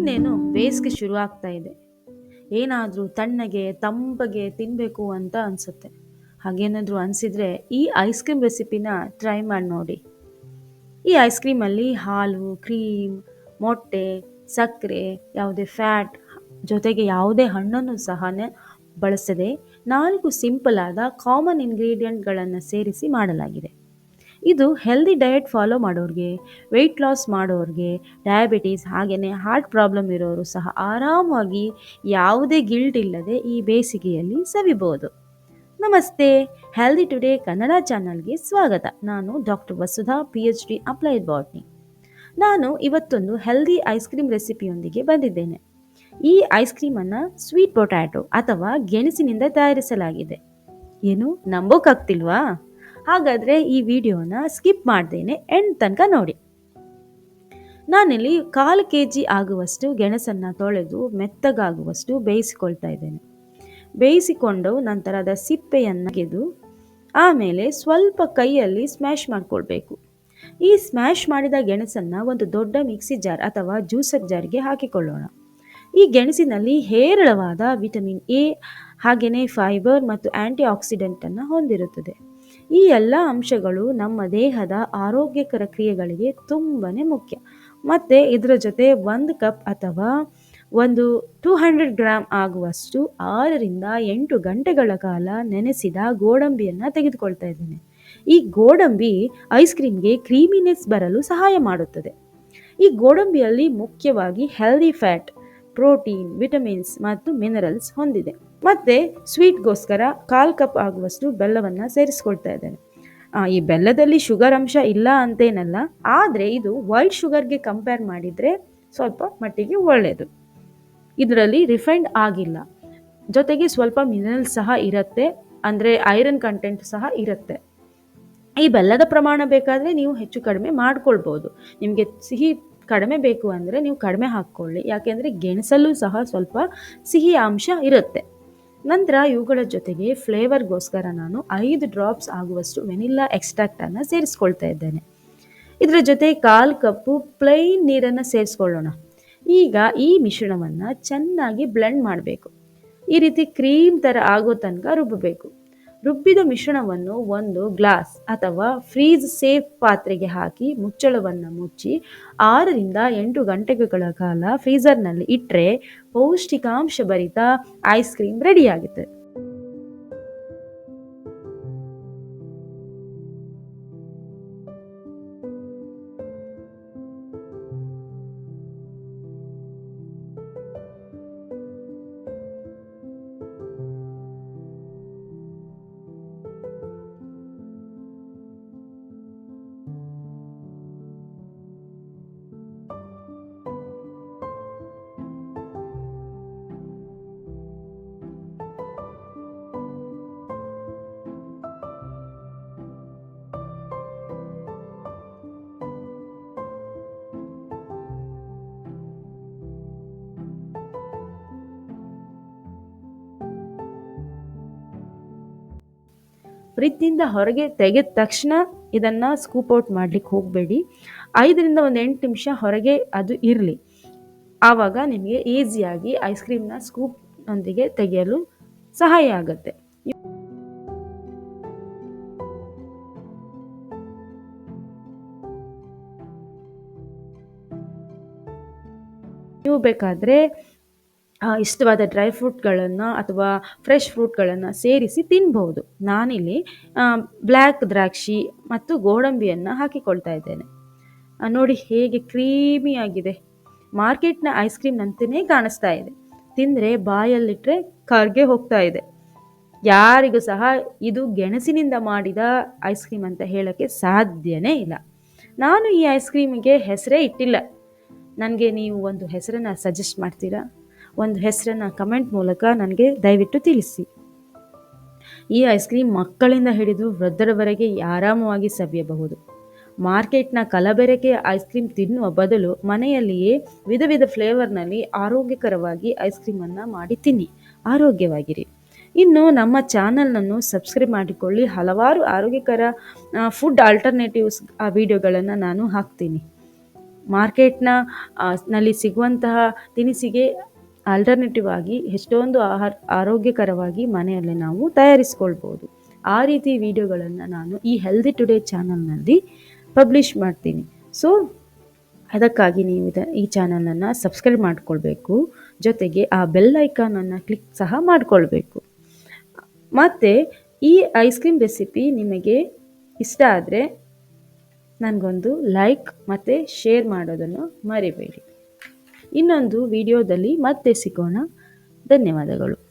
ಇನ್ನೇನು ಬೇಸಿಗೆ ಶುರು ಆಗ್ತಾ ಇದೆ. ಏನಾದರೂ ತಣ್ಣಗೆ, ತಂಪಗೆ ತಿನ್ನಬೇಕು ಅಂತ ಅನಿಸುತ್ತೆ. ಹಾಗೇನಾದರೂ ಅನಿಸಿದರೆ ಈ ಐಸ್ ಕ್ರೀಮ್ ರೆಸಿಪಿನ ಟ್ರೈ ಮಾಡಿ ನೋಡಿ. ಈ ಐಸ್ ಕ್ರೀಮಲ್ಲಿ ಹಾಲು, ಕ್ರೀಮ್, ಮೊಟ್ಟೆ, ಸಕ್ಕರೆ, ಯಾವುದೇ ಫ್ಯಾಟ್ ಜೊತೆಗೆ ಯಾವುದೇ ಹಣ್ಣನ್ನು ಸಹ ಬಳಸದೆ ನಾಲ್ಕು ಸಿಂಪಲ್ ಆದ ಕಾಮನ್ ಇಂಗ್ರೀಡಿಯೆಂಟ್ಗಳನ್ನು ಸೇರಿಸಿ ಮಾಡಲಾಗಿದೆ. ಇದು ಹೆಲ್ದಿ ಡಯಟ್ ಫಾಲೋ ಮಾಡೋರಿಗೆ ವೆಯ್ಟ್ ಲಾಸ್ ಮಾಡೋರಿಗೆ ಡಯಾಬಿಟೀಸ್ ಹಾಗೆಯೇ ಹಾರ್ಟ್ ಪ್ರಾಬ್ಲಮ್ ಇರೋರು ಸಹ ಆರಾಮಾಗಿ ಯಾವುದೇ ಗಿಲ್ಟ್ ಇಲ್ಲದೆ ಈ ಬೇಸಿಗೆಯಲ್ಲಿ ಸವಿಬೋದು. ನಮಸ್ತೆ ಹೆಲ್ದಿ ಟುಡೇ ಕನ್ನಡ ಚಾನಲ್ಗೆ ಸ್ವಾಗತ. ನಾನು doctor Vasudha P H D applied botany ನಾನು ಇವತ್ತೊಂದು ಹೆಲ್ದಿ ಐಸ್ ಕ್ರೀಮ್ ರೆಸಿಪಿಯೊಂದಿಗೆ ಬಂದಿದ್ದೇನೆ. ಈ ಐಸ್ ಕ್ರೀಮನ್ನು ಸ್ವೀಟ್ ಪೊಟ್ಯಾಟೊ ಅಥವಾ ಗೆಣಸಿನಿಂದ ತಯಾರಿಸಲಾಗಿದೆ. ಏನು ನಂಬೋಕ್ಕಾಗ್ತಿಲ್ವಾ ಹಾಗಾದರೆ ಈ ವಿಡಿಯೋನ ಸ್ಕಿಪ್ ಮಾಡ್ದೇನೆ ಎಂಡ್ ತನಕ ನೋಡಿ. ನಾನಿಲ್ಲಿ ಕಾಲು ಕೆ ಜಿ ಆಗುವಷ್ಟು ಗೆಣಸನ್ನು ತೊಳೆದು ಮೆತ್ತಗಾಗುವಷ್ಟು ಬೇಯಿಸಿಕೊಳ್ತಾ ಇದ್ದೇನೆ. ಬೇಯಿಸಿಕೊಂಡು ನಂತರ ಅದರ ಸಿಪ್ಪೆಯನ್ನು ತೆಗೆದು ಆಮೇಲೆ ಸ್ವಲ್ಪ ಕೈಯಲ್ಲಿ ಸ್ಮ್ಯಾಶ್ ಮಾಡಿಕೊಳ್ಬೇಕು. ಈ ಸ್ಮ್ಯಾಶ್ ಮಾಡಿದ ಗೆಣಸನ್ನು ಒಂದು ದೊಡ್ಡ ಮಿಕ್ಸಿ ಜಾರ್ ಅಥವಾ ಜ್ಯೂಸರ್ ಜಾರ್ಗೆ ಹಾಕಿಕೊಳ್ಳೋಣ. ಈ ಗೆಣಸಿನಲ್ಲಿ ಹೇರಳವಾದ ವಿಟಮಿನ್ ಎ ಹಾಗೆಯೇ ಫೈಬರ್ ಮತ್ತು ಆ್ಯಂಟಿ ಆಕ್ಸಿಡೆಂಟನ್ನು ಹೊಂದಿರುತ್ತದೆ. ಈ ಎಲ್ಲ ಅಂಶಗಳು ನಮ್ಮ ದೇಹದ ಆರೋಗ್ಯಕರ ಕ್ರಿಯೆಗಳಿಗೆ ತುಂಬಾ ಮುಖ್ಯ. ಮತ್ತು ಇದರ ಜೊತೆ ಒಂದು ಕಪ್ ಅಥವಾ ಒಂದು ಟೂ ಹಂಡ್ರೆಡ್ ಗ್ರಾಮ್ ಆಗುವಷ್ಟು ಆರರಿಂದ ಎಂಟು ಗಂಟೆಗಳ ಕಾಲ ನೆನೆಸಿದ ಗೋಡಂಬಿಯನ್ನು ತೆಗೆದುಕೊಳ್ತಾ ಇದ್ದೇನೆ. ಈ ಗೋಡಂಬಿ ಐಸ್ ಕ್ರೀಮ್ಗೆ ಕ್ರೀಮಿನೆಸ್ ಬರಲು ಸಹಾಯ ಮಾಡುತ್ತದೆ. ಈ ಗೋಡಂಬಿಯಲ್ಲಿ ಮುಖ್ಯವಾಗಿ ಹೆಲ್ದಿ ಫ್ಯಾಟ್ ಪ್ರೋಟೀನ್, ವಿಟಮಿನ್ಸ್ ಮತ್ತು ಮಿನರಲ್ಸ್ ಹೊಂದಿದೆ. ಮತ್ತು ಸ್ವೀಟ್ಗೋಸ್ಕರ ಕಾಲು ಕಪ್ ಆಗುವಷ್ಟು ಬೆಲ್ಲವನ್ನು ಸೇರಿಸ್ಕೊಳ್ತಾ ಇದ್ದೇನೆ ಈ ಬೆಲ್ಲದಲ್ಲಿ ಶುಗರ್ ಅಂಶ ಇಲ್ಲ ಅಂತೇನಲ್ಲ, ಆದರೆ ಇದು ವೈಟ್ ಶುಗರ್ಗೆ ಕಂಪೇರ್ ಮಾಡಿದರೆ ಸ್ವಲ್ಪ ಮಟ್ಟಿಗೆ ಒಳ್ಳೆಯದು ಇದರಲ್ಲಿ ರಿಫೈಂಡ್ ಆಗಿಲ್ಲ. ಜೊತೆಗೆ ಸ್ವಲ್ಪ ಮಿನರಲ್ ಸಹ ಇರುತ್ತೆ, ಅಂದರೆ ಐರನ್ ಕಂಟೆಂಟ್ ಸಹ ಇರುತ್ತೆ. ಈ ಬೆಲ್ಲದ ಪ್ರಮಾಣ ಬೇಕಾದರೆ ನೀವು ಹೆಚ್ಚು ಕಡಿಮೆ ಮಾಡ್ಕೊಳ್ಬೋದು. ನಿಮಗೆ ಸಿಹಿ ಕಡಿಮೆ ಬೇಕು ಅಂದರೆ ನೀವು ಕಡಿಮೆ ಹಾಕ್ಕೊಳ್ಳಿ. ಯಾಕೆಂದರೆ ಗೆಣಸಲ್ಲೂ ಸಹ ಸ್ವಲ್ಪ ಸಿಹಿ ಅಂಶ ಇರುತ್ತೆ. ನಂತರ ಇವುಗಳ ಜೊತೆಗೆ ಫ್ಲೇವರ್ಗೋಸ್ಕರ ನಾನು ಐದು ಡ್ರಾಪ್ಸ್ ಆಗುವಷ್ಟು ವೆನಿಲ್ಲಾ ಎಕ್ಸ್ಟ್ರಾಕ್ಟನ್ನು ಸೇರಿಸ್ಕೊಳ್ತಾ ಇದ್ದೇನೆ. ಇದರ ಜೊತೆ ಕಾಲು ಕಪ್ಪು ಪ್ಲೈನ್ ನೀರನ್ನು ಸೇರಿಸ್ಕೊಳ್ಳೋಣ. ಈಗ ಈ ಮಿಶ್ರಣವನ್ನು ಚೆನ್ನಾಗಿ ಬ್ಲೆಂಡ್ ಮಾಡಬೇಕು. ಈ ರೀತಿ ಕ್ರೀಮ್ ಥರ ಆಗೋ ತನಕ ರುಬ್ಬಬೇಕು ರುಬ್ಬಿದ ಮಿಶ್ರಣವನ್ನು ಒಂದು ಗ್ಲಾಸ್ ಅಥವಾ ಫ್ರೀಜ್ ಸೇಫ್ ಪಾತ್ರೆಗೆ ಹಾಕಿ ಮುಚ್ಚಳವನ್ನು ಮುಚ್ಚಿ ಆರರಿಂದ ಎಂಟು ಗಂಟೆಗಳ ಕಾಲ ಫ್ರೀಜರ್ನಲ್ಲಿ ಇಟ್ಟರೆ ಪೌಷ್ಟಿಕಾಂಶ ಭರಿತ ಐಸ್ ಕ್ರೀಮ್ ರೆಡಿಯಾಗುತ್ತೆ. ಫ್ರಿಜ್ನಿಂದ ಹೊರಗೆ ತೆಗೆದ ತಕ್ಷಣ ಇದನ್ನು ಸ್ಕೂಪ್ ಔಟ್ ಮಾಡಲಿಕ್ಕೆ ಹೋಗಬೇಡಿ. ಐದರಿಂದ ಒಂದು ಎಂಟು ನಿಮಿಷ ಹೊರಗೆ ಅದು ಇರಲಿ. ಆವಾಗ ನಿಮಗೆ ಈಸಿಯಾಗಿ ಐಸ್ ಕ್ರೀಮ್ನ ಸ್ಕೂಪ್ನೊಂದಿಗೆ ತೆಗೆಯಲು ಸಹಾಯ ಆಗುತ್ತೆ. ನೀವು ಬೇಕಾದರೆ ಇಷ್ಟವಾದ ಡ್ರೈ ಫ್ರೂಟ್ಗಳನ್ನು ಅಥವಾ ಫ್ರೆಶ್ ಫ್ರೂಟ್ಗಳನ್ನು ಸೇರಿಸಿ ತಿನ್ಬೋದು ನಾನಿಲ್ಲಿ ಬ್ಲ್ಯಾಕ್ ದ್ರಾಕ್ಷಿ ಮತ್ತು ಗೋಡಂಬಿಯನ್ನು ಹಾಕಿಕೊಳ್ತಾ ಇದ್ದೇನೆ. ನೋಡಿ ಹೇಗೆ ಕ್ರೀಮಿಯಾಗಿದೆ ಮಾರ್ಕೆಟ್ನ ಐಸ್ ಕ್ರೀಮ್ನಂತೆಯೇ ಕಾಣಿಸ್ತಾ ಇದೆ. ತಿಂದರೆ ಬಾಯಲ್ಲಿಟ್ಟರೆ ಕರ್ಗೆ ಹೋಗ್ತಾ ಇದೆ. ಯಾರಿಗೂ ಸಹ ಇದು ಗೆಣಸಿನಿಂದ ಮಾಡಿದ ಐಸ್ ಕ್ರೀಮ್ ಅಂತ ಹೇಳೋಕ್ಕೆ ಸಾಧ್ಯನೇ ಇಲ್ಲ. ನಾನು ಈ ಐಸ್ ಕ್ರೀಮಿಗೆ ಹೆಸರೇ ಇಟ್ಟಿಲ್ಲ. ನನಗೆ ನೀವು ಒಂದು ಹೆಸರನ್ನು ಸಜೆಸ್ಟ್ ಮಾಡ್ತೀರಾ? ಒಂದು ಹೆಸರನ್ನು ಕಮೆಂಟ್ ಮೂಲಕ ನನಗೆ ದಯವಿಟ್ಟು ತಿಳಿಸಿ. ಈ ಐಸ್ ಕ್ರೀಮ್ ಮಕ್ಕಳಿಂದ ಹಿಡಿದು ವೃದ್ಧರವರೆಗೆ ಆರಾಮವಾಗಿ ಸವಿಯಬಹುದು. ಮಾರ್ಕೆಟ್ನ ಕಲಬೆರಕೆ ಐಸ್ ಕ್ರೀಮ್ ತಿನ್ನುವ ಬದಲು ಮನೆಯಲ್ಲಿಯೇ ವಿಧ ವಿಧ ಫ್ಲೇವರ್ನಲ್ಲಿ ಆರೋಗ್ಯಕರವಾಗಿ ಐಸ್ ಕ್ರೀಮನ್ನು ಮಾಡಿ ತಿನ್ನಿ, ಆರೋಗ್ಯವಾಗಿರಿ. ಇನ್ನು ನಮ್ಮ ಚಾನಲನ್ನು ಸಬ್ಸ್ಕ್ರೈಬ್ ಮಾಡಿಕೊಳ್ಳಿ. ಹಲವಾರು ಆರೋಗ್ಯಕರ ಫುಡ್ ಆಲ್ಟರ್ನೇಟಿವ್ಸ್ ಆ ವಿಡಿಯೋಗಳನ್ನು ನಾನು ಹಾಕ್ತೀನಿ. ಮಾರ್ಕೆಟ್ನ ನಲ್ಲಿ ಸಿಗುವಂತಹ ತಿನಿಸಿಗೆ ಆಲ್ಟರ್ನೇಟಿವ್ ಆಗಿ ಎಷ್ಟೊಂದು ಆಹಾರ, ಆರೋಗ್ಯಕರವಾಗಿ ಮನೆಯಲ್ಲೇ ನಾವು ತಯಾರಿಸ್ಕೊಳ್ಬೋದು. ಆ ರೀತಿ ವಿಡಿಯೋಗಳನ್ನು ನಾನು ಈ ಹೆಲ್ದಿ ಟುಡೇ ಚಾನಲ್ನಲ್ಲಿ ಪಬ್ಲಿಷ್ ಮಾಡ್ತೀನಿ. ಸೊ ಅದಕ್ಕಾಗಿ ನೀವು ಇದ, ಈ ಚಾನಲನ್ನು ಸಬ್ಸ್ಕ್ರೈಬ್ ಮಾಡಿಕೊಳ್ಬೇಕು. ಜೊತೆಗೆ ಆ ಬೆಲ್ ಐಕಾನನ್ನು ಕ್ಲಿಕ್ ಸಹ ಮಾಡಿಕೊಳ್ಬೇಕು. ಮತ್ತು, ಈ ಐಸ್ ಕ್ರೀಮ್ ರೆಸಿಪಿ ನಿಮಗೆ ಇಷ್ಟ ಆದರೆ ನನಗೊಂದು ಲೈಕ್ ಮತ್ತು ಶೇರ್ ಮಾಡೋದನ್ನು ಮರಿಬೇಡಿ. ಇನ್ನೊಂದು ವಿಡಿಯೋದಲ್ಲಿ ಮತ್ತೆ ಸಿಗೋಣ. ಧನ್ಯವಾದಗಳು.